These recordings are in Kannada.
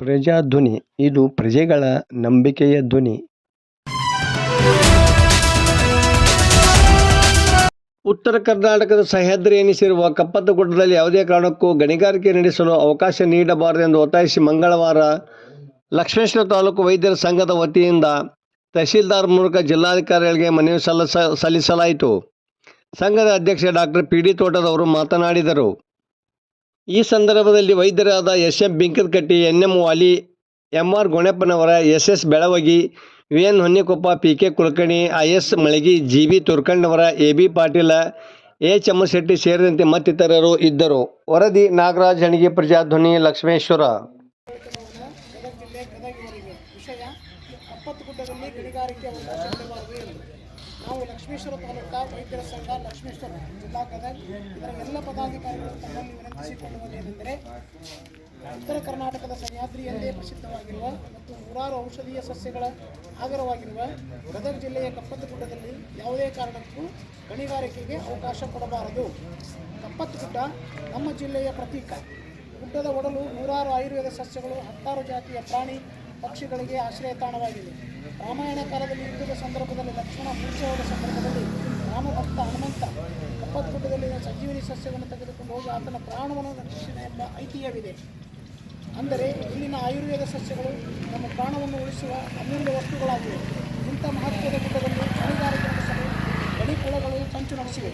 ಪ್ರಜಾಧ್ವನಿ, ಇದು ಪ್ರಜೆಗಳ ನಂಬಿಕೆಯ ಧ್ವನಿ. ಉತ್ತರ ಕರ್ನಾಟಕದ ಸಹ್ಯಾದ್ರಿ ಎನಿಸಿರುವ ಕಪ್ಪತ್ತಗುಡ್ಡದಲ್ಲಿ ಯಾವುದೇ ಕಾರಣಕ್ಕೂ ಗಣಿಗಾರಿಕೆ ನಡೆಸಲು ಅವಕಾಶ ನೀಡಬಾರದೆಂದು ಒತ್ತಾಯಿಸಿ ಮಂಗಳವಾರ ಲಕ್ಷ್ಮೇಶ್ವರ ತಾಲೂಕು ವೈದ್ಯರ ಸಂಘದ ವತಿಯಿಂದ ತಹಶೀಲ್ದಾರ್ ಮೂಲಕ ಜಿಲ್ಲಾಧಿಕಾರಿಗಳಿಗೆ ಮನವಿ ಸಲ್ಲಿಸ, ಸಲ್ಲಿಸಲಾಯಿತು. ಸಂಘದ ಅಧ್ಯಕ್ಷ ಡಾಕ್ಟರ್ ಪಿ ಡಿ ತೋಟದವರು ಮಾತನಾಡಿದರು. ಈ ಸಂದರ್ಭದಲ್ಲಿ ವೈದ್ಯರಾದ S M Binkadakatti N M Wali, M R Gunappanavar, S S Belavagi, V N Honnikoppa, P K Kulkarni, I S Malagi, G B Turkannavar, A B Patil, A Chammashetti ಸೇರಿದಂತೆ ಮತ್ತಿತರರು ಇದ್ದರು. ವರದಿ, ನಾಗರಾಜ್ ಹಣಿಗೆ ಪ್ರಜಾಧ್ವನಿ, ಲಕ್ಷ್ಮೇಶ್ವರ. ಗಣಿಗಾರಿಕೆ ನಾವು ಲಕ್ಷ್ಮೇಶ್ವರ ತಾಲೂಕಾ ವೈದ್ಯರ ಸಂಘ, ಲಕ್ಷ್ಮೇಶ್ವರ ಜಿಲ್ಲಾ ಗದಗ. ಇದರ ಎಲ್ಲ ಪದಾಧಿಕಾರಿಗಳು ತಮ್ಮಲ್ಲಿ ವಿನಂತಿಸಿಕೊಳ್ಳುವುದೇನೆಂದರೆ ಉತ್ತರ ಕರ್ನಾಟಕದ ಸಹ್ಯಾದ್ರಿಯಲ್ಲೇ ಪ್ರಸಿದ್ಧವಾಗಿರುವ ಮತ್ತು ನೂರಾರು ಔಷಧೀಯ ಸಸ್ಯಗಳ ಆಗರವಾಗಿರುವ ಗದಗ ಜಿಲ್ಲೆಯ ಕಪ್ಪತ್ತು ಗುಡ್ಡದಲ್ಲಿ ಯಾವುದೇ ಕಾರಣಕ್ಕೂ ಗಣಿಗಾರಿಕೆಗೆ ಅವಕಾಶ ಕೊಡಬಾರದು. ಕಪ್ಪತ್ತು ಗುಡ್ಡ ನಮ್ಮ ಜಿಲ್ಲೆಯ ಪ್ರತೀಕ. ಗುಡ್ಡದ ಒಡಲು ನೂರಾರು ಆಯುರ್ವೇದ ಸಸ್ಯಗಳು, ಹತ್ತಾರು ಜಾತಿಯ ಪ್ರಾಣಿ ಪಕ್ಷಿಗಳಿಗೆ ಆಶ್ರಯ ತಾಣವಾಗಿದೆ. ರಾಮಾಯಣ ಕಾಲದಲ್ಲಿ ಯುದ್ಧದ ಸಂದರ್ಭದಲ್ಲಿ ಲಕ್ಷ್ಮಣ ಮೂರ್ಛೆಯಾದ ಸಂದರ್ಭದಲ್ಲಿ ರಾಮಭಕ್ತ ಹನುಮಂತ ಕಪ್ಪತ್ತಗುಡ್ಡದಲ್ಲಿನ ಸಂಜೀವಿನಿ ಸಸ್ಯವನ್ನು ತೆಗೆದುಕೊಂಡು ಹೋಗಿ ಆತನ ಪ್ರಾಣವನ್ನು ರಕ್ಷಿಸಿದ ಎಂಬ ಐತಿಹ್ಯವಿದೆ. ಅಂದರೆ ಇಲ್ಲಿನ ಆಯುರ್ವೇದ ಸಸ್ಯಗಳು ನಮ್ಮ ಪ್ರಾಣವನ್ನು ಉಳಿಸುವ ಅಮೂಲ್ಯ ವಸ್ತುಗಳಾಗಿವೆ. ಇಂಥ ಮಹತ್ವದ ಗುಡ್ಡದಲ್ಲಿ ಗಣಿಗಾರಿಕೆ ನಡೆಸಲು ಗಣಿಕುಳಗಳು ಸಂಚು ನಡೆಸಿವೆ.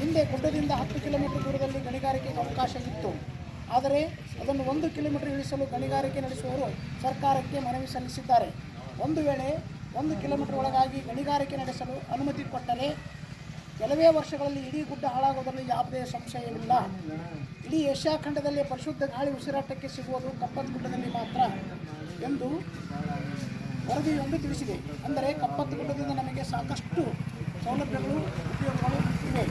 ಹಿಂದೆ ಗುಡ್ಡದಿಂದ ಹತ್ತು ಕಿಲೋಮೀಟರ್ ದೂರದಲ್ಲಿ ಗಣಿಗಾರಿಕೆಗೆ ಅವಕಾಶ ಇತ್ತು. ಆದರೆ ಅದನ್ನು ಒಂದು ಕಿಲೋಮೀಟರ್ ಇಳಿಸಲು ಗಣಿಗಾರಿಕೆ ನಡೆಸುವವರು ಸರ್ಕಾರಕ್ಕೆ ಮನವಿ ಸಲ್ಲಿಸಿದ್ದಾರೆ. ಒಂದು ವೇಳೆ ಒಂದು ಕಿಲೋಮೀಟರ್ ಒಳಗಾಗಿ ಗಣಿಗಾರಿಕೆ ನಡೆಸಲು ಅನುಮತಿ ಕೊಟ್ಟರೆ ಕೆಲವೇ ವರ್ಷಗಳಲ್ಲಿ ಇಡೀ ಗುಡ್ಡ ಹಾಳಾಗುವುದರಲ್ಲಿ ಯಾವುದೇ ಸಂಶಯವಿಲ್ಲ. ಇಡೀ ಏಷ್ಯಾ ಖಂಡದಲ್ಲಿ ಪರಿಶುದ್ಧ ಗಾಳಿ ಉಸಿರಾಟಕ್ಕೆ ಸಿಗುವುದು ಕಪ್ಪತ್ ಗುಡ್ಡದಲ್ಲಿ ಮಾತ್ರ ಎಂದು ವರದಿಯೊಂದು ತಿಳಿಸಿದೆ. ಅಂದರೆ ಕಪ್ಪತ್ತು ಗುಡ್ಡದಿಂದ ನಮಗೆ ಸಾಕಷ್ಟು ಸೌಲಭ್ಯಗಳು, ಉಪಯೋಗಗಳು ಇವೆ.